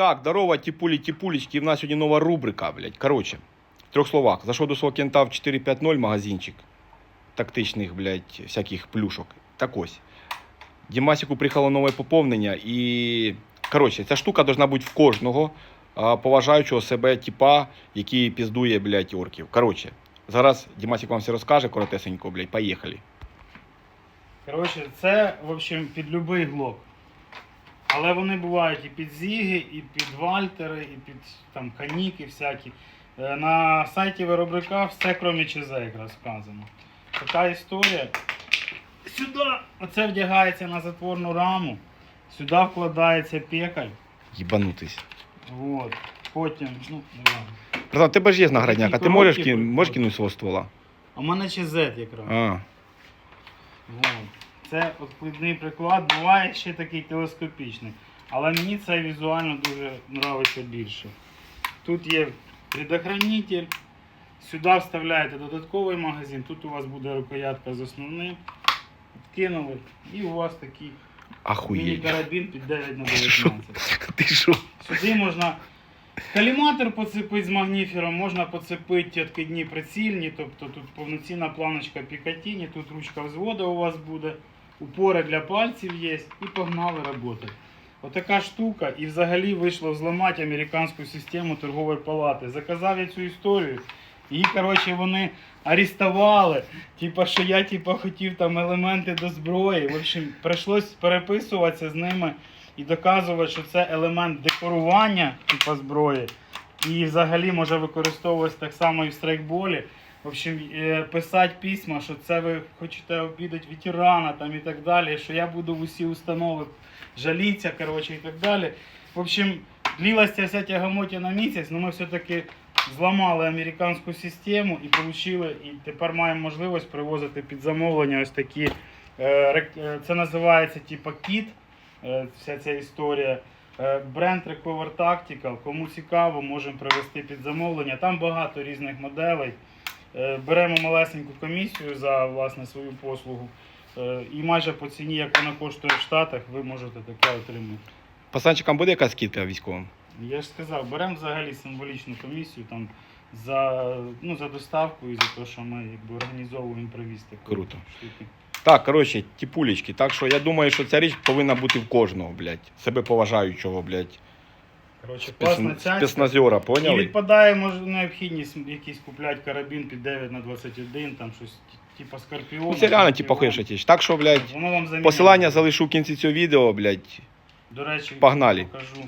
Так, здорово, тіпулі, тіпулечки. В нас сьогодні нова рубрика, блядь. Короче, в трьох словах. Зайшов до свого кента в 450 магазинчик тактичних, блядь, всяких плюшок. Так ось. Дімасіку приїхало нове поповнення і. Коротше, ця штука должна бути в кожного поважаючого себе типа, який піздує, блядь, орків. Коротше, зараз Дімасік вам все розкаже коротесенько, блядь, поїхали. Коротше, це, в общем, під любий глок. Але вони бувають і під зіги, і під вальтери, і під там каніки всякі. Е, На сайті виробника все крім ЧЗ якраз вказано. Така історія. Сюди оце вдягається на затворну раму, сюди вкладається пекаль. Їбанутись. От. Потім, ну, знаю. Братан, тебе ж є наградняк, а ти можеш, можеш кинути свого ствола? А в мене ЧЗ якраз. А. От. Це откладний приклад, буває ще такий телескопічний. Але мені це візуально дуже подобається більше. Тут є предохранитель, сюди вставляєте додатковий магазин, тут у вас буде рукоятка з основним. Кинули, і у вас такий міні-карабін під 9 на 19. Ти що? Сюди можна каліматор поцепити з магніфером, можна поцепити откидні прицільні, тобто тут повноцінна планочка Пікатіні, тут ручка взводу у вас буде, упори для пальців є і погнали роботи. Отака штука, і взагалі вийшло взламати американську систему торгової палати. Заказав я цю історію. Її, коротше, вони арестували. Типа, що я типа, хотів там елементи до зброї. В общем, прийшлось переписуватися з ними і доказувати, що це елемент декорування типа зброї. І взагалі може використовуватися так само і в страйкболі. В общем, е, писати письма, що це ви хочете обідати ветерана там і так далі, що я буду в усі установи жалітися, коротше, і так далі. В общем, длилась ця вся тягомотія на місяць, але ми все-таки зламали американську систему і получили, і тепер маємо можливість привозити під замовлення ось такі. е, е, Це називається типа кіт, вся ця історія. Бренд Recover Tactical. Кому цікаво, можемо привезти під замовлення. Там багато різних моделей. Е, Беремо малесеньку комісію за власне свою послугу. Е, І майже по ціні, як вона коштує в Штатах, ви можете таке отримати. Пацанчикам буде якась скидка військовим? Я ж сказав, беремо взагалі символічну комісію там за, ну, за доставку і за те, що ми якби, організовуємо привіз такі Круто. штуки. Так, коротше, тіпулечки. Так що я думаю, що ця річ повинна бути в кожного, блядь. Себе поважаючого, блядь. Коротше, класна ця. Спецназера, І поняли? відпадає може, необхідність якийсь купляти карабін під 9 на 21, там щось ті- типа скорпіон. Ну, це реально типа хуєша тіч. Так що, блядь, Воно вам посилання залишу в кінці цього відео, блядь. До речі, Погнали. покажу.